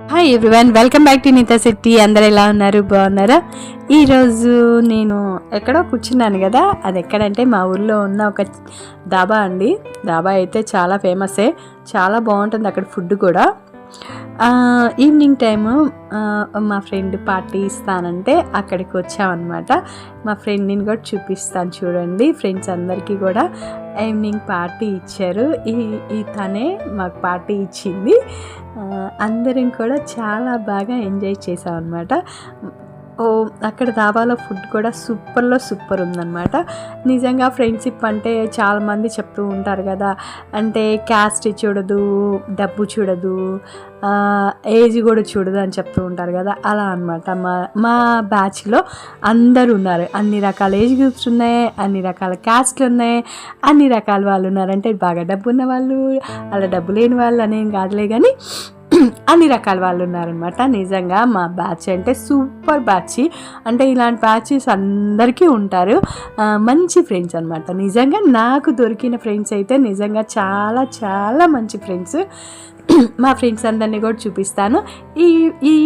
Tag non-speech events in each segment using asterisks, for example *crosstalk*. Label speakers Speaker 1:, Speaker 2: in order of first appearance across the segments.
Speaker 1: Hi everyone welcome back to Neeta Shetty అందరు ఎలా ఉన్నారు? బాగున్నారా? ఈరోజు నేను ఎక్కడో కూర్చున్నాను కదా. అది ఎక్కడంటే మా ఊర్లో ఉన్న ఒక దాబా అండి. దాబా అయితే చాలా ఫేమసే చాలా బాగుంటుంది అక్కడ ఫుడ్ కూడా. ఈవినింగ్ టైము మా ఫ్రెండ్ పార్టీ ఇస్తానంటే అక్కడికి వచ్చామన్నమాట. మా ఫ్రెండ్ని కూడా చూపిస్తాను చూడండి. ఫ్రెండ్స్ అందరికీ కూడా ఈవినింగ్ పార్టీ ఇచ్చారు. ఈ ఈ తనే మాకు పార్టీ ఇచ్చింది. అందరం కూడా చాలా బాగా ఎంజాయ్ చేసాం అనమాట ఓ అక్కడ దాబాలో ఫుడ్ కూడా సూపర్లో సూపర్ ఉందన్నమాట. నిజంగా ఫ్రెండ్షిప్ అంటే చాలామంది చెప్తూ ఉంటారు కదా అంటే క్యాస్ట్ చూడదు డబ్బు చూడదు ఏజ్ కూడా చూడదు అని చెప్తూ ఉంటారు కదా అలా అనమాట మా మా బ్యాచ్లో అందరూ ఉన్నారు. అన్ని రకాల ఏజ్ గ్రూప్స్ ఉన్నాయి అన్ని రకాల క్యాస్ట్లు ఉన్నాయి అన్ని రకాల వాళ్ళు ఉన్నారు. అంటే బాగా డబ్బు ఉన్న వాళ్ళు అలా డబ్బు లేని వాళ్ళు అనేం కాదులే కానీ అన్ని రకాల వాళ్ళు ఉన్నారనమాట నిజంగా మా బ్యాచ్ అంటే సూపర్ బ్యాచ్. అంటే ఇలాంటి బ్యాచెస్ అందరికీ ఉంటారు. మంచి ఫ్రెండ్స్ అనమాట నిజంగా నాకు దొరికిన ఫ్రెండ్స్ అయితే నిజంగా చాలా చాలా మంచి ఫ్రెండ్స్. *clears throat* మా ఫ్రెండ్స్ అందరినీ కూడా చూపిస్తాను. ఈ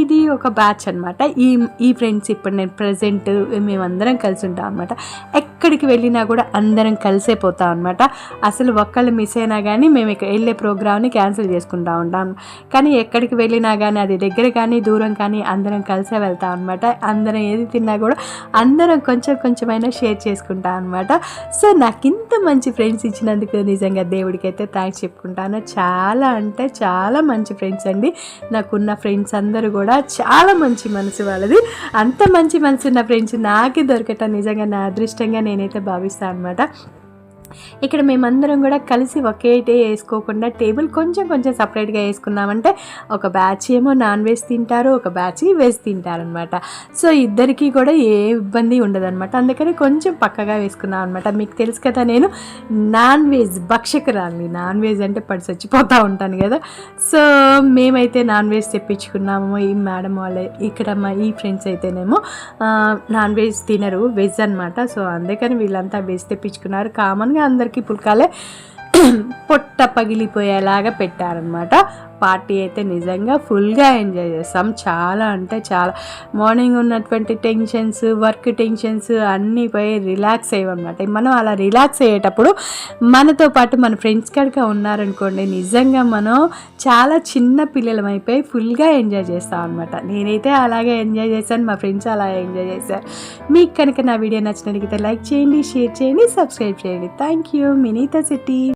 Speaker 1: ఇది ఒక బ్యాచ్ అనమాట ఈ ఈ ఫ్రెండ్స్ ఇప్పుడు నేను ప్రజెంట్ మేమందరం కలిసి ఉంటాం అనమాట ఎక్కడికి వెళ్ళినా కూడా అందరం కలిసే పోతాం అనమాట అసలు ఒక్కళ్ళు మిస్ అయినా కానీ మేము ఇక్కడ వెళ్ళే ప్రోగ్రామ్ని క్యాన్సిల్ చేసుకుంటా ఉంటాం. కానీ ఎక్కడికి వెళ్ళినా కానీ అది దగ్గర కానీ దూరం కానీ అందరం కలిసే వెళ్తాం అనమాట అందరం ఏది తిన్నా కూడా అందరం కొంచెం కొంచెమైనా షేర్ చేసుకుంటాం అనమాట సో నాకు ఇంత మంచి ఫ్రెండ్స్ ఇచ్చినందుకు నిజంగా దేవుడికైతే థ్యాంక్స్ చెప్పుకుంటాను. చాలా అంటే చాలా చాలా మంచి ఫ్రెండ్స్ అండి. నాకున్న ఫ్రెండ్స్ అందరూ కూడా చాలా మంచి మనసు వాళ్ళది. అంత మంచి మనసు ఉన్న ఫ్రెండ్స్ నాకే దొరకటం నిజంగా నా అదృష్టంగా నేనైతే భావిస్తాను అనమాట ఇక్కడ మేమందరం కూడా కలిసి ఒకేటే వేసుకోకుండా టేబుల్ కొంచెం కొంచెం సపరేట్గా వేసుకున్నామంటే ఒక బ్యాచ్ ఏమో నాన్ వెజ్ తింటారు ఒక బ్యాచ్ వెజ్ తింటారనమాట సో ఇద్దరికి కూడా ఏ ఇబ్బంది ఉండదన్నమాట. అందుకని కొంచెం పక్కగా వేసుకున్నాం అనమాట మీకు తెలుసు కదా నేను నాన్ వెజ్ భక్షకురాలి నాన్ వెజ్ అంటే పడి చచ్చిపోతూ ఉంటాను కదా. సో మేమైతే నాన్ వెజ్ తెప్పించుకున్నాము. ఈ మేడం వాళ్ళే ఇక్కడ మా ఈ ఫ్రెండ్స్ అయితేనేమో నాన్ వెజ్ తినరు వెజ్ అనమాట సో అందుకని వీళ్ళంతా వెజ్ తెప్పించుకున్నారు. కామన్గా అందరికీ పుల్కాలే పొట్ట పగిలిపోయేలాగా పెట్టారనమాట పార్టీ అయితే నిజంగా ఫుల్గా ఎంజాయ్ చేస్తాం చాలా అంటే చాలా. మార్నింగ్ ఉన్నటువంటి టెన్షన్స్ వర్క్ టెన్షన్స్ అన్నీ పోయి రిలాక్స్ అయ్యమన్నమాట. మనం అలా రిలాక్స్ అయ్యేటప్పుడు మనతో పాటు మన ఫ్రెండ్స్ కనుక ఉన్నారనుకోండి నిజంగా మనం చాలా చిన్న పిల్లలం అయిపోయి ఫుల్గా ఎంజాయ్ చేస్తాం అనమాట నేనైతే అలాగే ఎంజాయ్ చేశాను మా ఫ్రెండ్స్ అలా ఎంజాయ్ చేశారు. మీకు కనుక నా వీడియో నచ్చినట్లయితే లైక్ చేయండి షేర్ చేయండి సబ్స్క్రైబ్ చేయండి. Thank you. మినీతా సిటీ.